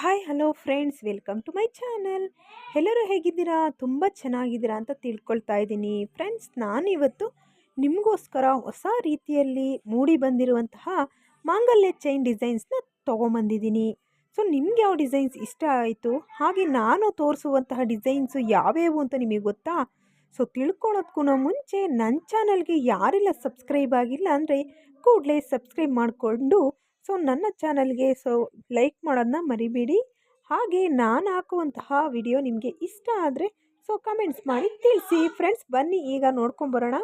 Hi hello friends welcome to my channel ಎಲ್ಲರೂ ಹೇಗಿದ್ದೀರಾ? ತುಂಬ ಚೆನ್ನಾಗಿದ್ದೀರಾ ಅಂತ ತಿಳ್ಕೊಳ್ತಾ ಇದ್ದೀನಿ. ಫ್ರೆಂಡ್ಸ್ ನಾನಿವತ್ತು ನಿಮಗೋಸ್ಕರ ಹೊಸ ರೀತಿಯಲ್ಲಿ ಮೂಡಿ ಬಂದಿರುವಂತಹ ಮಾಂಗಲ್ಯ ಚೈನ್ ಡಿಸೈನ್ಸ್ನ ತೊಗೊಂಬಂದಿದ್ದೀನಿ. ಸೊ ನಿಮ್ಗೆ ಯಾವ ಡಿಸೈನ್ಸ್ ಇಷ್ಟ ಆಯಿತು? ಹಾಗೆ ನಾನು ತೋರಿಸುವಂತಹ ಡಿಸೈನ್ಸು ಯಾವ್ಯಾವು ಅಂತ ನಿಮಗೆ ಗೊತ್ತಾ? ಸೊ ತಿಳ್ಕೊಳೋದಕ್ಕೂ ಮುಂಚೆ ನನ್ನ ಚಾನಲ್ಗೆ ಯಾರೆಲ್ಲ ಸಬ್ಸ್ಕ್ರೈಬ್ ಆಗಿಲ್ಲ ಅಂದರೆ ಕೂಡಲೇ ಸಬ್ಸ್ಕ್ರೈಬ್ ಮಾಡಿಕೊಂಡು ಸೊ, ನನ್ನ ಚಾನಲ್ಗೆ ಸೊ, ಲೈಕ್ ಮಾಡೋದನ್ನ ಮರಿಬೇಡಿ. ಹಾಗೆ ನಾನು ಹಾಕುವಂತಹ ವಿಡಿಯೋ ನಿಮಗೆ ಇಷ್ಟ ಆದರೆ, ಸೊ, ಕಮೆಂಟ್ಸ್ ಮಾಡಿ ತಿಳಿಸಿ. ಫ್ರೆಂಡ್ಸ್, ಬನ್ನಿ, ಈಗ ನೋಡ್ಕೊಂಬರೋಣ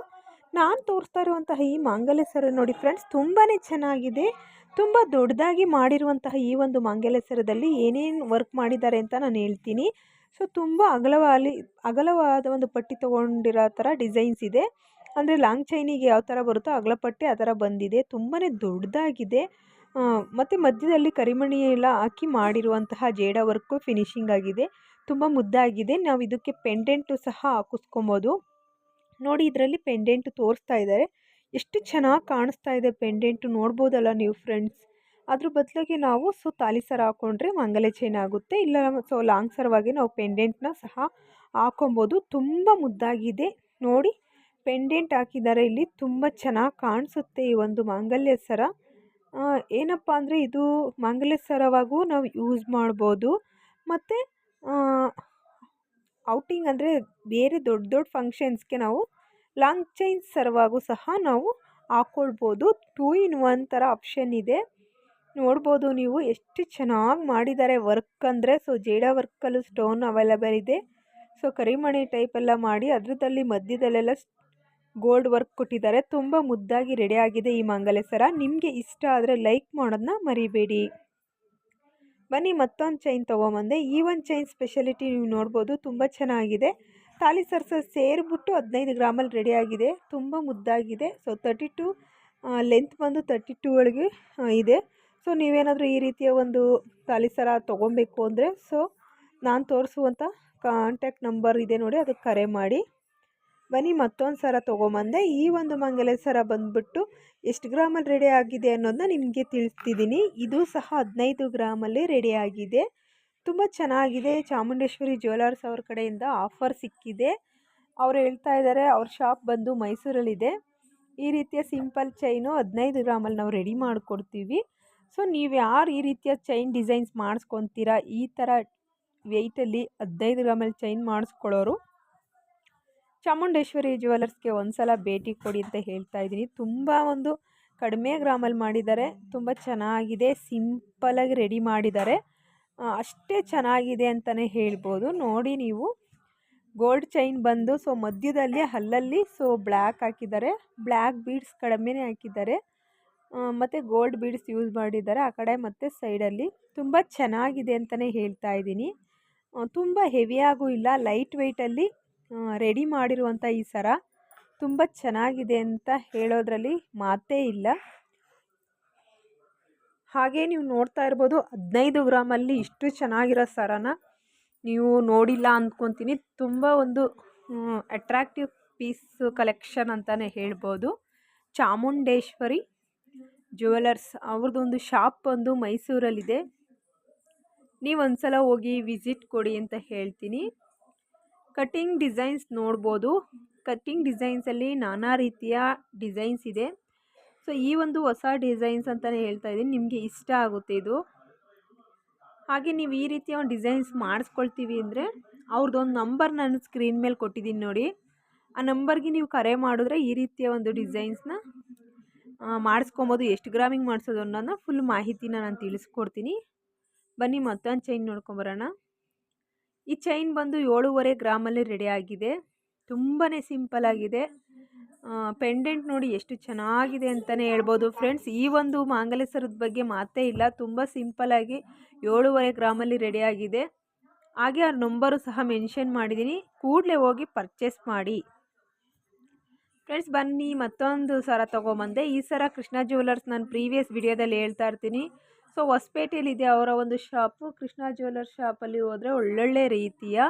ನಾನು ತೋರಿಸ್ತಾ ಇರುವಂತಹ ಈ ಮಾಂಗಲ್ಯ ಸರ ನೋಡಿ ಫ್ರೆಂಡ್ಸ್ ತುಂಬಾ ಚೆನ್ನಾಗಿದೆ. ತುಂಬ ದೊಡ್ಡದಾಗಿ ಮಾಡಿರುವಂತಹ ಈ ಒಂದು ಮಾಂಗಲ್ಯ ಸರದಲ್ಲಿ ಏನೇನು ವರ್ಕ್ ಮಾಡಿದ್ದಾರೆ ಅಂತ ನಾನು ಹೇಳ್ತೀನಿ. ಸೊ, ತುಂಬ ಅಗಲವಾಗಿ ಅಗಲವಾದ ಒಂದು ಪಟ್ಟಿ ತೊಗೊಂಡಿರೋ ಥರ ಡಿಸೈನ್ಸ್ ಇದೆ. ಅಂದರೆ ಲಾಂಗ್ ಚೈನಿಗೆ ಯಾವ ಥರ ಬರುತ್ತೋ ಅಗಲ ಪಟ್ಟಿ ಆ ಥರ ಬಂದಿದೆ. ತುಂಬಾ ದೊಡ್ಡದಾಗಿದೆ. ಮತ್ತು ಮಧ್ಯದಲ್ಲಿ ಕರಿಮಣಿ ಎಲ್ಲ ಹಾಕಿ ಮಾಡಿರುವಂತಹ ಜೇಡ ವರ್ಕು ಫಿನಿಶಿಂಗ್ ಆಗಿದೆ. ತುಂಬ ಮುದ್ದಾಗಿದೆ. ನಾವು ಇದಕ್ಕೆ ಪೆಂಡೆಂಟು ಸಹ ಹಾಕಿಸ್ಕೊಬೋದು. ನೋಡಿ ಇದರಲ್ಲಿ ಪೆಂಡೆಂಟು ತೋರಿಸ್ತಾ ಇದ್ದಾರೆ ಎಷ್ಟು ಚೆನ್ನಾಗಿ ಕಾಣಿಸ್ತಾ ಇದೆ ಪೆಂಡೆಂಟು ನೋಡ್ಬೋದಲ್ಲ ನೀವು ಫ್ರೆಂಡ್ಸ್ ಅದ್ರ ಬದಲಿಗೆ ನಾವು ಸೊ ತಾಲಿ ಸರ ಹಾಕ್ಕೊಂಡ್ರೆ ಮಂಗಲ ಚೈನ್ ಆಗುತ್ತೆ. ಇಲ್ಲ ಸೊ ಲಾಂಗ್ ಸರವಾಗಿ ನಾವು ಪೆಂಡೆಂಟ್ನ ಸಹ ಹಾಕೊಬೋದು. ತುಂಬ ಮುದ್ದಾಗಿದೆ. ನೋಡಿ ಪೆಂಡೆಂಟ್ ಹಾಕಿದ್ದಾರೆ ಇಲ್ಲಿ. ತುಂಬ ಚೆನ್ನಾಗಿ ಕಾಣಿಸುತ್ತೆ ಈ ಒಂದು ಮಾಂಗಲ್ಯ ಸರ. ಏನಪ್ಪ ಅಂದರೆ ಇದು ಮಾಂಗಲ್ಯ ಸರವಾಗೂ ನಾವು ಯೂಸ್ ಮಾಡ್ಬೋದು. ಮತ್ತು ಔಟಿಂಗ್ ಅಂದರೆ ಬೇರೆ ದೊಡ್ಡ ದೊಡ್ಡ ಫಂಕ್ಷನ್ಸ್ಗೆ ನಾವು ಲಾಂಗ್ ಚೈನ್ ಸರವಾಗೂ ಸಹ ನಾವು ಹಾಕ್ಕೊಳ್ಬೋದು ಟೂ ಇನ್ ಒನ್ ಥರ ಆಪ್ಷನ್ ಇದೆ. ನೋಡ್ಬೋದು ನೀವು ಎಷ್ಟು ಚೆನ್ನಾಗಿ ಮಾಡಿದ್ದಾರೆ ವರ್ಕ್ ಅಂದರೆ. ಸೊ ಜೇಡ ವರ್ಕಲ್ಲೂ ಸ್ಟೋನ್ ಅವೈಲಬಲ್ ಇದೆ. ಸೊ ಕರಿಮಣಿ ಟೈಪೆಲ್ಲ ಮಾಡಿ, ಅದರದಲ್ಲಿ ಮಧ್ಯದಲ್ಲೆಲ್ಲ ಗೋಲ್ಡ್ ವರ್ಕ್ ಕೊಟ್ಟಿದ್ದಾರೆ. ತುಂಬ ಮುದ್ದಾಗಿ ರೆಡಿ ಆಗಿದೆ ಈ ಮಂಗಲೆ ಸರ ನಿಮಗೆ ಇಷ್ಟ ಆದರೆ ಲೈಕ್ ಮಾಡೋದನ್ನ ಮರಿಬೇಡಿ. ಬನ್ನಿ ಮತ್ತೊಂದು ಚೈನ್ ತೊಗೊಂಬಂದೆ. ಈ ಒಂದು ಚೈನ್ ಸ್ಪೆಷಾಲಿಟಿ ನೀವು ನೋಡ್ಬೋದು, ತುಂಬ ಚೆನ್ನಾಗಿದೆ. ತಾಲಿ ಸರ್ಸ ಸೇರಿಬಿಟ್ಟು ಹದಿನೈದು ಗ್ರಾಮಲ್ಲಿ ಆಗಿದೆ. ತುಂಬ ಮುದ್ದಾಗಿದೆ. ಸೊ ತರ್ಟಿ ಟು ಲೆಂತ್ ಬಂದು ತರ್ಟಿ ಟೂ ಒಳಗೆ ಇದೆ. ಸೊ ನೀವೇನಾದರೂ ಈ ರೀತಿಯ ಒಂದು ತಾಲಿ ಸರ ತೊಗೊಬೇಕು ಅಂದರೆ ಸೊ ನಾನು ತೋರಿಸುವಂಥ ಕಾಂಟ್ಯಾಕ್ಟ್ ನಂಬರ್ ಇದೆ ನೋಡಿ, ಅದಕ್ಕೆ ಕರೆ ಮಾಡಿ. ಬನ್ನಿ, ಮತ್ತೊಂದು ಸರ ತೊಗೊಂಬಂದೆ. ಈ ಒಂದು ಮಂಗಲ ಸರ ಬಂದುಬಿಟ್ಟು ಎಷ್ಟು ಗ್ರಾಮಲ್ಲಿ ರೆಡಿ ಆಗಿದೆ ಅನ್ನೋದನ್ನ ನಿಮಗೆ ತಿಳಿಸ್ತಿದ್ದೀನಿ ಇದು ಸಹ ಹದಿನೈದು ಗ್ರಾಮಲ್ಲಿ ರೆಡಿ ಆಗಿದೆ. ತುಂಬ ಚೆನ್ನಾಗಿದೆ. ಚಾಮುಂಡೇಶ್ವರಿ ಜ್ಯುವೆಲರ್ಸ್ ಅವ್ರ ಕಡೆಯಿಂದ ಆಫರ್ ಸಿಕ್ಕಿದೆ. ಅವ್ರು ಹೇಳ್ತಾ ಇದ್ದಾರೆ ಅವ್ರ ಶಾಪ್ ಬಂದು ಮೈಸೂರಲ್ಲಿದೆ. ಈ ರೀತಿಯ ಸಿಂಪಲ್ ಚೈನು ಹದಿನೈದು ಗ್ರಾಮಲ್ಲಿ ನಾವು ರೆಡಿ ಮಾಡಿಕೊಡ್ತೀವಿ. ಸೊ, ನೀವು ಯಾರು ಈ ರೀತಿಯ ಚೈನ್ ಡಿಸೈನ್ಸ್ ಮಾಡಿಸ್ಕೊತೀರಾ? ಈ ಥರ ವೆಯ್ಟಲ್ಲಿ ಹದಿನೈದು ಗ್ರಾಮಲ್ಲಿ ಚೈನ್ ಮಾಡಿಸ್ಕೊಳ್ಳೋರು ಚಾಮುಂಡೇಶ್ವರಿ ಜ್ಯುವೆಲರ್ಸ್ಗೆ ಒಂದು ಸಲ ಭೇಟಿ ಕೊಡಿ ಅಂತ ಹೇಳ್ತಾ ಇದ್ದೀನಿ. ತುಂಬ ಒಂದು ಕಡಿಮೆ ಗ್ರಾಮಲ್ಲಿ ಮಾಡಿದ್ದಾರೆ. ತುಂಬ ಚೆನ್ನಾಗಿದೆ ಸಿಂಪಲಾಗಿ ರೆಡಿ ಮಾಡಿದ್ದಾರೆ. ಅಷ್ಟೇ ಚೆನ್ನಾಗಿದೆ ಅಂತಲೇ ಹೇಳ್ಬೋದು. ನೋಡಿ ನೀವು. ಗೋಲ್ಡ್ ಚೈನ್ ಬಂದು, ಸೊ ಮಧ್ಯದಲ್ಲಿ ಹಲ್ಲಲ್ಲಿ, ಸೊ ಬ್ಲ್ಯಾಕ್ ಹಾಕಿದ್ದಾರೆ. ಬ್ಲ್ಯಾಕ್ ಬೀಡ್ಸ್ ಕಡಿಮೆನೇ ಹಾಕಿದ್ದಾರೆ. ಮತ್ತು ಗೋಲ್ಡ್ ಬೀಡ್ಸ್ ಯೂಸ್ ಮಾಡಿದ್ದಾರೆ ಆ ಕಡೆ ಮತ್ತು ಸೈಡಲ್ಲಿ. ತುಂಬ ಚೆನ್ನಾಗಿದೆ ಅಂತಲೇ ಹೇಳ್ತಾ ಇದ್ದೀನಿ. ತುಂಬ ಹೆವಿಯಾಗೂ ಇಲ್ಲ, ಲೈಟ್ ವೆಯ್ಟಲ್ಲಿ ರೆಡಿ ಮಾಡಿರುವಂಥ ಈ ಸರ ತುಂಬ ಚೆನ್ನಾಗಿದೆ ಅಂತ ಹೇಳೋದ್ರಲ್ಲಿ ಮಾತೇ ಇಲ್ಲ. ಹಾಗೆ ನೀವು ನೋಡ್ತಾ ಇರ್ಬೋದು ಹದಿನೈದು ಗ್ರಾಮಲ್ಲಿ ಇಷ್ಟು ಚೆನ್ನಾಗಿರೋ ಸರನ ನೀವು ನೋಡಿಲ್ಲ ಅಂದ್ಕೊತೀನಿ. ತುಂಬ ಒಂದು ಅಟ್ರಾಕ್ಟಿವ್ ಪೀಸ್ ಕಲೆಕ್ಷನ್ ಅಂತಲೇ ಹೇಳ್ಬೋದು. ಚಾಮುಂಡೇಶ್ವರಿ ಜ್ಯುವೆಲರ್ಸ್ ಅವ್ರದ್ದೊಂದು ಶಾಪ್ ಒಂದು ಮೈಸೂರಲ್ಲಿದೆ. ನೀವು ಒಂದ್ಸಲ ಹೋಗಿ ವಿಸಿಟ್ ಕೊಡಿ ಅಂತ ಹೇಳ್ತೀನಿ. ಕಟ್ಟಿಂಗ್ ಡಿಸೈನ್ಸ್ ನೋಡ್ಬೋದು. ಕಟ್ಟಿಂಗ್ ಡಿಸೈನ್ಸಲ್ಲಿ ನಾನಾ ರೀತಿಯ ಡಿಸೈನ್ಸ್ ಇದೆ. ಸೊ, ಈ ಒಂದು ಹೊಸ ಡಿಸೈನ್ಸ್ ಅಂತಲೇ ಹೇಳ್ತಾ ಇದ್ದೀನಿ. ನಿಮಗೆ ಇಷ್ಟ ಆಗುತ್ತೆ ಇದು. ಹಾಗೆ ನೀವು ಈ ರೀತಿಯ ಒಂದು ಡಿಸೈನ್ಸ್ ಮಾಡಿಸ್ಕೊಳ್ತೀವಿ ಅಂದರೆ ಅವ್ರದ್ದೊಂದು ನಂಬರ್ ನಾನು ಸ್ಕ್ರೀನ್ ಮೇಲೆ ಕೊಟ್ಟಿದ್ದೀನಿ ನೋಡಿ. ಆ ನಂಬರ್ಗೆ ನೀವು ಕರೆ ಮಾಡಿದ್ರೆ ಈ ರೀತಿಯ ಒಂದು ಡಿಸೈನ್ಸ್ನ ಮಾಡಿಸ್ಕೊಬೋದು. ಎಷ್ಟು ಗ್ರಾಮಿಂಗ್ ಮಾಡಿಸೋದು ಅನ್ನೋದನ್ನ ಫುಲ್ ಮಾಹಿತಿನ ನಾನು ತಿಳಿಸ್ಕೊಡ್ತೀನಿ. ಬನ್ನಿ ಮತ್ತೊಂದು ಚೈನ್ ನೋಡ್ಕೊಂಬರೋಣ ಈ ಚೈನ್ ಬಂದು ಏಳೂವರೆ ಗ್ರಾಮಲ್ಲಿ ರೆಡಿ ಆಗಿದೆ. ತುಂಬಾ ಸಿಂಪಲ್ ಆಗಿದೆ. ಪೆಂಡೆಂಟ್ ನೋಡಿ ಎಷ್ಟು ಚೆನ್ನಾಗಿದೆ ಅಂತಲೇ ಹೇಳ್ಬೋದು. ಫ್ರೆಂಡ್ಸ್ ಈ ಒಂದು ಮಾಂಗಲ್ಯ ಬಗ್ಗೆ ಮಾತೇ ಇಲ್ಲ. ತುಂಬ ಸಿಂಪಲ್ಲಾಗಿ ಏಳೂವರೆ ಗ್ರಾಮಲ್ಲಿ ರೆಡಿ ಆಗಿದೆ. ಹಾಗೆ ಅವ್ರ ನಂಬರು ಸಹ ಮೆನ್ಷನ್ ಮಾಡಿದ್ದೀನಿ ಕೂಡಲೇ ಹೋಗಿ ಪರ್ಚೇಸ್ ಮಾಡಿ. ಫ್ರೆಂಡ್ಸ್ ಬನ್ನಿ ಮತ್ತೊಂದು ಸರ ತೊಗೊಂಬಂದೆ. ಈ ಸರ ಕೃಷ್ಣ ಜ್ಯುವೆಲರ್ಸ್ ನಾನು ಪ್ರೀವಿಯಸ್ ವಿಡಿಯೋದಲ್ಲಿ ಹೇಳ್ತಾ ಇರ್ತೀನಿ. ಸೊ ಹೊಸಪೇಟೆಯಲ್ಲಿದೆ ಅವರ ಒಂದು ಶಾಪು. ಕೃಷ್ಣ ಶಾಪ್ ಶಾಪಲ್ಲಿ ಹೋದರೆ ಒಳ್ಳೊಳ್ಳೆ ರೀತಿಯ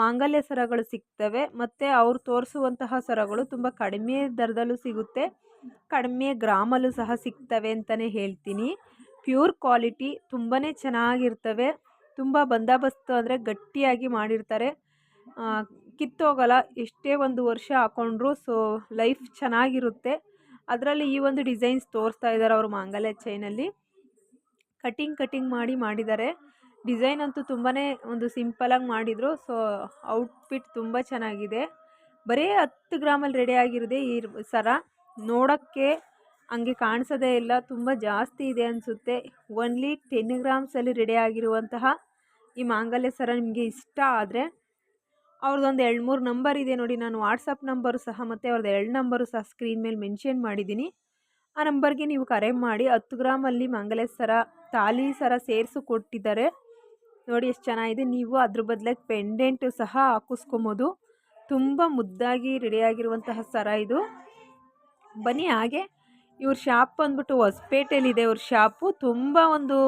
ಮಾಂಗಲ್ಯ ಸರಗಳು ಸಿಗ್ತವೆ. ಮತ್ತು ಅವರು ತೋರಿಸುವಂತಹ ಸರಗಳು ತುಂಬ ಕಡಿಮೆ ದರದಲ್ಲೂ ಸಿಗುತ್ತೆ. ಕಡಿಮೆ ಗ್ರಾಮಲ್ಲೂ ಸಹ ಸಿಗ್ತವೆ ಅಂತಲೇ ಹೇಳ್ತೀನಿ. ಪ್ಯೂರ್ ಕ್ವಾಲಿಟಿ ತುಂಬಾ ಚೆನ್ನಾಗಿರ್ತವೆ. ತುಂಬ ಬಂದೋಬಸ್ತು ಅಂದರೆ ಗಟ್ಟಿಯಾಗಿ ಮಾಡಿರ್ತಾರೆ. ಕಿತ್ತೋಗಲ್ಲ, ಎಷ್ಟೇ ಒಂದು ವರ್ಷ ಹಾಕ್ಕೊಂಡ್ರು ಸೊ ಲೈಫ್ ಚೆನ್ನಾಗಿರುತ್ತೆ. ಅದರಲ್ಲಿ ಈ ಒಂದು ಡಿಸೈನ್ಸ್ ತೋರಿಸ್ತಾ ಇದ್ದಾರೆ ಅವರು ಮಾಂಗಲ್ಯ ಚೈನಲ್ಲಿ ಕಟಿಂಗ್ ಕಟಿಂಗ್ ಮಾಡಿ ಮಾಡಿದ್ದಾರೆ. ಡಿಸೈನ್ ಅಂತೂ ತುಂಬಾ ಒಂದು ಸಿಂಪಲಾಗಿ ಮಾಡಿದರು. ಸೊ ಔಟ್ಫಿಟ್ ತುಂಬ ಚೆನ್ನಾಗಿದೆ. ಬರೀ ಹತ್ತು ಗ್ರಾಮಲ್ಲಿ ರೆಡಿ ಆಗಿರೋದೇ ಈ ಸರ. ನೋಡೋಕ್ಕೆ ಹಂಗೆ ಕಾಣಿಸೋದೇ ಇಲ್ಲ. ತುಂಬ ಜಾಸ್ತಿ ಇದೆ ಅನಿಸುತ್ತೆ. ಒನ್ಲಿ ಟೆನ್ ಗ್ರಾಮ್ಸಲ್ಲಿ ರೆಡಿ ಆಗಿರುವಂತಹ ಈ ಮಾಂಗಲ್ಯ ಸರ ನಿಮಗೆ ಇಷ್ಟ ಆದರೆ ಅವ್ರದ್ದೊಂದು ಎರಡು ಮೂರು ನಂಬರ್ ಇದೆ ನೋಡಿ. ನಾನು ವಾಟ್ಸಪ್ ನಂಬರು ಸಹ ಮತ್ತು ಅವ್ರದ್ದು ಎರಡು ನಂಬರು ಸಹ ಸ್ಕ್ರೀನ್ ಮೇಲೆ ಮೆನ್ಷನ್ ಮಾಡಿದ್ದೀನಿ. ಆ ನಂಬರ್ಗೆ ನೀವು ಕರೆ ಮಾಡಿ ಹತ್ತು ಗ್ರಾಮಲ್ಲಿ ಅಲ್ಲಿ ಸರ ತಾಲಿ ಸರ ಸೇರಿಸು ಕೊಟ್ಟಿದ್ದಾರೆ. ನೋಡಿ ಎಷ್ಟು ಚೆನ್ನಾಗಿದೆ. ನೀವು ಅದ್ರ ಬದಲಾಗಿ ಪೆಂಡೆಂಟು ಸಹ ಹಾಕಿಸ್ಕೊಬೋದು. ತುಂಬ ಮುದ್ದಾಗಿ ರೆಡಿಯಾಗಿರುವಂತಹ ಸರ ಇದು. ಬನ್ನಿ ಹಾಗೆ. ಇವ್ರ ಶಾಪ್ ಬಂದ್ಬಿಟ್ಟು ಹೊಸಪೇಟೆಯಲ್ಲಿದೆ ಇವ್ರ ಶಾಪು. ತುಂಬ ಒಂದು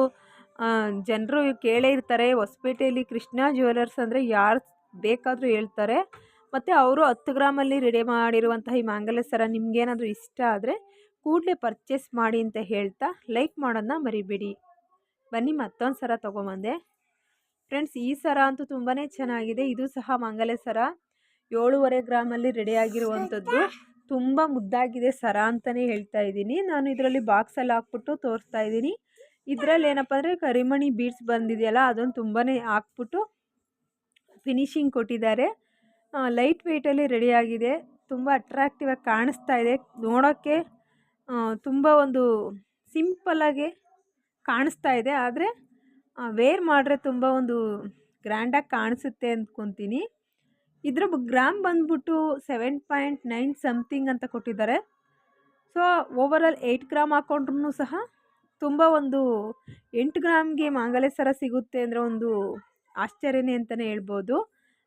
ಜನರು ಕೇಳೇ ಇರ್ತಾರೆ. ಹೊಸಪೇಟೆಯಲ್ಲಿ ಕೃಷ್ಣ ಜ್ಯುವೆಲರ್ಸ್ ಅಂದರೆ ಯಾರು ಬೇಕಾದರೂ ಹೇಳ್ತಾರೆ. ಮತ್ತು ಅವರು ಹತ್ತು ಗ್ರಾಮಲ್ಲಿ ರೆಡಿ ಮಾಡಿರುವಂತಹ ಈ ಮಾಂಗಲ್ಯ ಸರ ನಿಮಗೇನಾದರೂ ಇಷ್ಟ ಆದರೆ ಕೂಡಲೇ ಪರ್ಚೇಸ್ ಮಾಡಿ ಅಂತ ಹೇಳ್ತಾ ಲೈಕ್ ಮಾಡೋದನ್ನ ಮರಿಬೇಡಿ. ಬನ್ನಿ ಮತ್ತೊಂದು ಸರ ತೊಗೊಂಬಂದೆ. ಫ್ರೆಂಡ್ಸ್ ಈ ಸರ ಅಂತೂ ತುಂಬಾ ಚೆನ್ನಾಗಿದೆ. ಇದು ಸಹ ಮಂಗಲೆ ಸರ. ಏಳೂವರೆ ಗ್ರಾಮಲ್ಲಿ ರೆಡಿ ಆಗಿರುವಂಥದ್ದು ತುಂಬ ಮುದ್ದಾಗಿದೆ ಸರ ಅಂತಲೇ ಹೇಳ್ತಾ ಇದ್ದೀನಿ. ನಾನು ಇದರಲ್ಲಿ ಬಾಕ್ಸಲ್ಲಿ ಹಾಕ್ಬಿಟ್ಟು ತೋರಿಸ್ತಾ ಇದ್ದೀನಿ. ಇದರಲ್ಲಿ ಏನಪ್ಪ ಅಂದರೆ ಕರಿಮಣಿ ಬೀಡ್ಸ್ ಬಂದಿದೆಯಲ್ಲ, ಅದೊಂದು ತುಂಬಾ ಹಾಕ್ಬಿಟ್ಟು ಫಿನಿಶಿಂಗ್ ಕೊಟ್ಟಿದ್ದಾರೆ. ಲೈಟ್ ವೆಯ್ಟಲ್ಲಿ ರೆಡಿಯಾಗಿದೆ ತುಂಬ ಅಟ್ರಾಕ್ಟಿವ್ ಆಗಿ ಕಾಣಿಸ್ತಾ ಇದೆ. ನೋಡೋಕ್ಕೆ ತುಂಬ ಒಂದು ಸಿಂಪಲ್ಲಾಗಿ ಕಾಣಿಸ್ತಾ ಇದೆ. ಆದರೆ ವೇರ್ ಮಾಡಿದ್ರೆ ತುಂಬ ಒಂದು ಗ್ರ್ಯಾಂಡಾಗಿ ಕಾಣಿಸುತ್ತೆ ಅಂದ್ಕೊತೀನಿ ಇದರ ಗ್ರಾಮ್ ಬಂದ್ಬಿಟ್ಟು ಸೆವೆನ್ ಪಾಯಿಂಟ್ ನೈನ್ ಸಮ್ಥಿಂಗ್ ಅಂತ ಕೊಟ್ಟಿದ್ದಾರೆ. ಸೊ ಓವರಾಲ್ ಏಯ್ಟ್ ಗ್ರಾಮ್ ಹಾಕ್ಕೊಂಡ್ರೂ ಸಹ ತುಂಬ ಒಂದು ಎಂಟು ಗ್ರಾಮ್ಗೆ ಮಾಂಗಲ್ಯ ಸರ ಸಿಗುತ್ತೆ ಅಂದರೆ ಒಂದು ಆಶ್ಚರ್ಯನೇ ಅಂತಲೇ ಹೇಳ್ಬೋದು.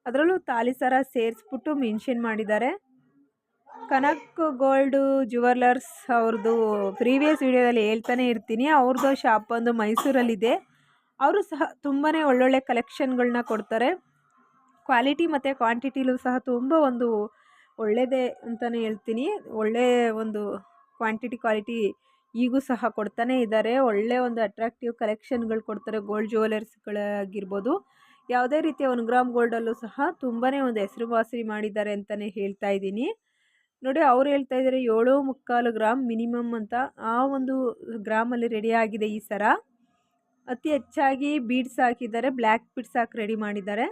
ಅದರಲ್ಲೂ ತಾಲಿ ಸರ ಸೇರಿಸ್ಬಿಟ್ಟು ಮೆನ್ಷನ್ ಮಾಡಿದ್ದಾರೆ. ಕನಕ್ ಗೋಲ್ಡು ಜುವೆಲ್ಲರ್ಸ್ ಅವ್ರದ್ದು ಪ್ರೀವಿಯಸ್ ವಿಡಿಯೋದಲ್ಲಿ ಹೇಳ್ತಾನೆ ಇರ್ತೀನಿ. ಅವ್ರದ್ದು ಶಾಪ್ ಒಂದು ಮೈಸೂರಲ್ಲಿದೆ. ಅವರು ಸಹ ತುಂಬಾ ಒಳ್ಳೊಳ್ಳೆ ಕಲೆಕ್ಷನ್ಗಳನ್ನ ಕೊಡ್ತಾರೆ. ಕ್ವಾಲಿಟಿ ಮತ್ತು ಕ್ವಾಂಟಿಟಿಲೂ ಸಹ ತುಂಬ ಒಂದು ಒಳ್ಳೆಯದೇ ಅಂತಲೇ ಹೇಳ್ತೀನಿ. ಒಳ್ಳೆಯ ಒಂದು ಕ್ವಾಂಟಿಟಿ ಕ್ವಾಲಿಟಿ ಈಗೂ ಸಹ ಕೊಡ್ತಾನೆ ಇದ್ದಾರೆ. ಒಳ್ಳೆಯ ಒಂದು ಅಟ್ರಾಕ್ಟಿವ್ ಕಲೆಕ್ಷನ್ಗಳು ಕೊಡ್ತಾರೆ ಗೋಲ್ಡ್ ಜ್ಯುವೆಲರ್ಸ್ಗಳಾಗಿರ್ಬೋದು ಯಾವುದೇ ರೀತಿಯ ಒನ್ ಗ್ರಾಮ್ ಗೋಲ್ಡಲ್ಲೂ ಸಹ ತುಂಬಾ ಒಂದು ಹೆಸರುವಾಸಿ ಮಾಡಿದ್ದಾರೆ ಅಂತಲೇ ಹೇಳ್ತಾ ಇದ್ದೀನಿ. ನೋಡಿ ಅವ್ರು ಹೇಳ್ತಾ ಇದ್ದಾರೆ ಏಳು ಮುಕ್ಕಾಲು ಗ್ರಾಮ್ ಮಿನಿಮಮ್ ಅಂತ. ಆ ಒಂದು ಗ್ರಾಮಲ್ಲಿ ರೆಡಿ ಆಗಿದೆ ಈ ಸರ. ಅತಿ ಹೆಚ್ಚಾಗಿ ಬೀಡ್ಸ್ ಹಾಕಿದ್ದಾರೆ ಬ್ಲ್ಯಾಕ್ ಬೀಡ್ಸ್ ಹಾಕಿ ರೆಡಿ ಮಾಡಿದ್ದಾರೆ.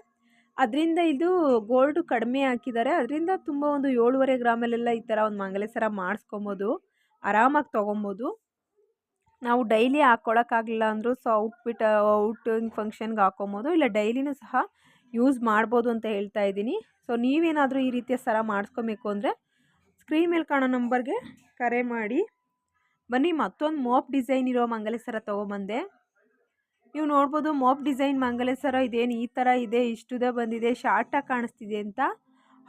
ಅದರಿಂದ ಇದು ಗೋಲ್ಡ್ ಕಡಿಮೆ ಹಾಕಿದ್ದಾರೆ. ಅದರಿಂದ ತುಂಬ ಒಂದು ಏಳುವರೆ ಗ್ರಾಮಲ್ಲೆಲ್ಲ ಈ ಥರ ಒಂದು ಮಂಗಲೆ ಸರ ಮಾಡಿಸ್ಕೊಬೋದು. ಆರಾಮಾಗಿ ತೊಗೊಬೋದು. ನಾವು ಡೈಲಿ ಹಾಕ್ಕೊಳಕ್ಕಾಗಲಿಲ್ಲ ಅಂದರೂ ಸೊ ಔಟ್ಫಿಟ್ ಔಟಿಂಗ್ ಫಂಕ್ಷನ್ಗೆ ಹಾಕೊಬೋದು. ಇಲ್ಲ ಡೈಲಿನೂ ಸಹ ಯೂಸ್ ಮಾಡ್ಬೋದು ಅಂತ ಹೇಳ್ತಾ ಇದ್ದೀನಿ. ಸೊ ನೀವೇನಾದರೂ ಈ ರೀತಿಯ ಸರ ಮಾಡಿಸ್ಕೊಬೇಕು ಅಂದರೆ ಸ್ಕ್ರೀನ್ ಮೇಲೆ ಕಾಣೋ ನಂಬರ್ಗೆ ಕರೆ ಮಾಡಿ. ಬನ್ನಿ, ಮತ್ತೊಂದು ಮೋಪ್ ಡಿಸೈನ್ ಇರೋ ಮಂಗಲ ಸರ ತೊಗೊಬಂದೆ. ನೀವು ನೋಡ್ಬೋದು ಮೋಪ್ ಡಿಸೈನ್ ಮಂಗಲ ಸರ ಇದೇನು ಈ ಥರ ಇದೆ, ಇಷ್ಟುದ ಬಂದಿದೆ ಶಾರ್ಟಾಗಿ ಕಾಣಿಸ್ತಿದೆ ಅಂತ.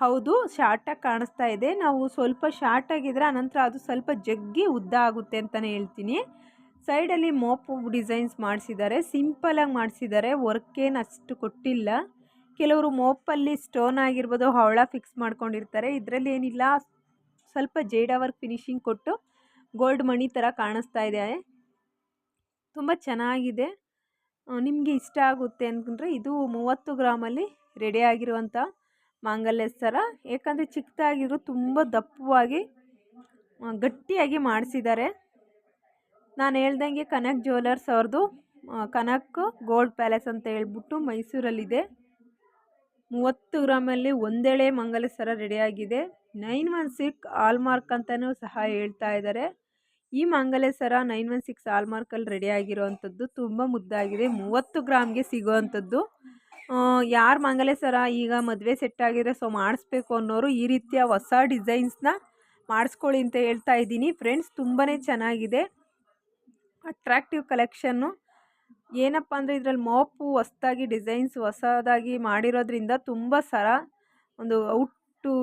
ಹೌದು ಶಾರ್ಟಾಗಿ ಕಾಣಿಸ್ತಾ ಇದೆ. ನಾವು ಸ್ವಲ್ಪ ಶಾರ್ಟಾಗಿದ್ದರೆ ಆನಂತರ ಅದು ಸ್ವಲ್ಪ ಜಗ್ಗಿ ಉದ್ದ ಆಗುತ್ತೆ ಅಂತಲೇ ಹೇಳ್ತೀನಿ. ಸೈಡಲ್ಲಿ ಮೋಪು ಡಿಸೈನ್ಸ್ ಮಾಡಿಸಿದ್ದಾರೆ ಸಿಂಪಲಾಗಿ ಮಾಡಿಸಿದ್ದಾರೆ ವರ್ಕೇನು ಅಷ್ಟು ಕೊಟ್ಟಿಲ್ಲ. ಕೆಲವರು ಮೋಪಲ್ಲಿ ಸ್ಟೋನ್ ಆಗಿರ್ಬೋದು, ಹವಳ ಫಿಕ್ಸ್ ಮಾಡ್ಕೊಂಡಿರ್ತಾರೆ. ಇದರಲ್ಲಿ ಏನಿಲ್ಲ ಸ್ವಲ್ಪ ಜೇಡ ವರ್ಕ್ ಫಿನಿಶಿಂಗ್ ಕೊಟ್ಟು ಗೋಲ್ಡ್ ಮಣಿ ಥರ ಕಾಣಿಸ್ತಾ ಇದೆ. ತುಂಬ ಚೆನ್ನಾಗಿದೆ. ನಿಮಗೆ ಇಷ್ಟ ಆಗುತ್ತೆ ಅಂತಂದರೆ ಇದು ಮೂವತ್ತು ಗ್ರಾಮಲ್ಲಿ ರೆಡಿ ಆಗಿರುವಂಥ ಮಾಂಗಲ್ಯ ಸರ. ಏಕೆಂದರೆ ಚಿಕ್ಕದಾಗಿದ್ರು ತುಂಬ ದಪ್ಪವಾಗಿ ಗಟ್ಟಿಯಾಗಿ ಮಾಡಿಸಿದ್ದಾರೆ. ನಾನು ಹೇಳ್ದಂಗೆ ಕನಕ್ ಜ್ಯುವೆಲರ್ಸ್ ಅವ್ರದ್ದು ಕನಕ್ ಗೋಲ್ಡ್ ಪ್ಯಾಲೇಸ್ ಅಂತ ಹೇಳ್ಬಿಟ್ಟು ಮೈಸೂರಲ್ಲಿದೆ. ಮೂವತ್ತು ಗ್ರಾಮಲ್ಲಿ ಒಂದೆಳೆ ಮಂಗಲ ಸರ ರೆಡಿಯಾಗಿದೆ ನೈನ್ ಒನ್ ಸಿಕ್ಸ್ ಆಲ್ಮಾರ್ಕ್ ಅಂತಲೂ ಸಹ ಹೇಳ್ತಾ ಇದ್ದಾರೆ ಈ ಮಂಗಲೆ ಸರ ನೈನ್ ಒನ್ ಸಿಕ್ಸ್ ಆಲ್ಮಾರ್ಕಲ್ಲಿ ರೆಡಿ ಆಗಿರೋವಂಥದ್ದು ತುಂಬ ಮುದ್ದಾಗಿದೆ. ಮೂವತ್ತು ಗ್ರಾಮ್ಗೆ ಸಿಗೋವಂಥದ್ದು. ಯಾರು ಮಂಗಲೆ ಸರ ಈಗ ಮದುವೆ ಸೆಟ್ ಆಗಿದೆ ಸೊ ಮಾಡಿಸ್ಬೇಕು ಅನ್ನೋರು ಈ ರೀತಿಯ ಹೊಸ ಡಿಸೈನ್ಸ್ನ ಮಾಡಿಸ್ಕೊಳ್ಳಿ ಅಂತ ಹೇಳ್ತಾ ಇದ್ದೀನಿ. ಫ್ರೆಂಡ್ಸ್ ತುಂಬಾ ಚೆನ್ನಾಗಿದೆ. ಅಟ್ರಾಕ್ಟಿವ್ ಕಲೆಕ್ಷನ್ನು ಏನಪ್ಪ ಅಂದರೆ ಇದರಲ್ಲಿ ಮೋಪು ಹೊಸದಾಗಿ ಡಿಸೈನ್ಸ್ ಹೊಸದಾಗಿ ಮಾಡಿರೋದ್ರಿಂದ ತುಂಬ ಸರ ಒಂದು ಔಟು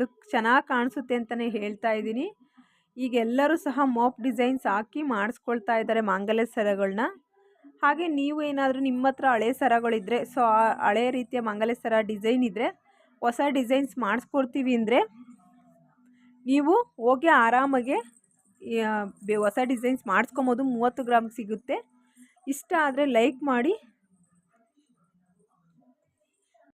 ಲುಕ್ ಚೆನ್ನಾಗಿ ಕಾಣಿಸುತ್ತೆ ಅಂತಲೇ ಹೇಳ್ತಾ ಇದ್ದೀನಿ. ಈಗ ಎಲ್ಲರೂ ಸಹ ಮೋಪ್ ಡಿಸೈನ್ಸ್ ಹಾಕಿ ಮಾಡಿಸ್ಕೊಳ್ತಾ ಇದ್ದಾರೆ ಮಾಂಗಲ್ಯ ಸರಗಳನ್ನ ಹಾಗೆ ನೀವು ಏನಾದರೂ ನಿಮ್ಮ ಹತ್ರ ಹಳೆ ಸರಗಳಿದ್ದರೆ ಸೊ ಆ ಹಳೆ ರೀತಿಯ ಮಾಂಗಲ್ಯ ಸರ ಡಿಸೈನ್ ಇದ್ದರೆ ಹೊಸ ಡಿಸೈನ್ಸ್ ಮಾಡಿಸ್ಕೊಡ್ತೀವಿ ಅಂದರೆ, ನೀವು ಹೋಗಿ ಆರಾಮಾಗೆ ಹೊಸ ಡಿಸೈನ್ಸ್ ಮಾಡಿಸ್ಕೊಬೋದು. ಮೂವತ್ತು ಗ್ರಾಮ್ ಸಿಗುತ್ತೆ. ಇಷ್ಟ ಆದರೆ ಲೈಕ್ ಮಾಡಿ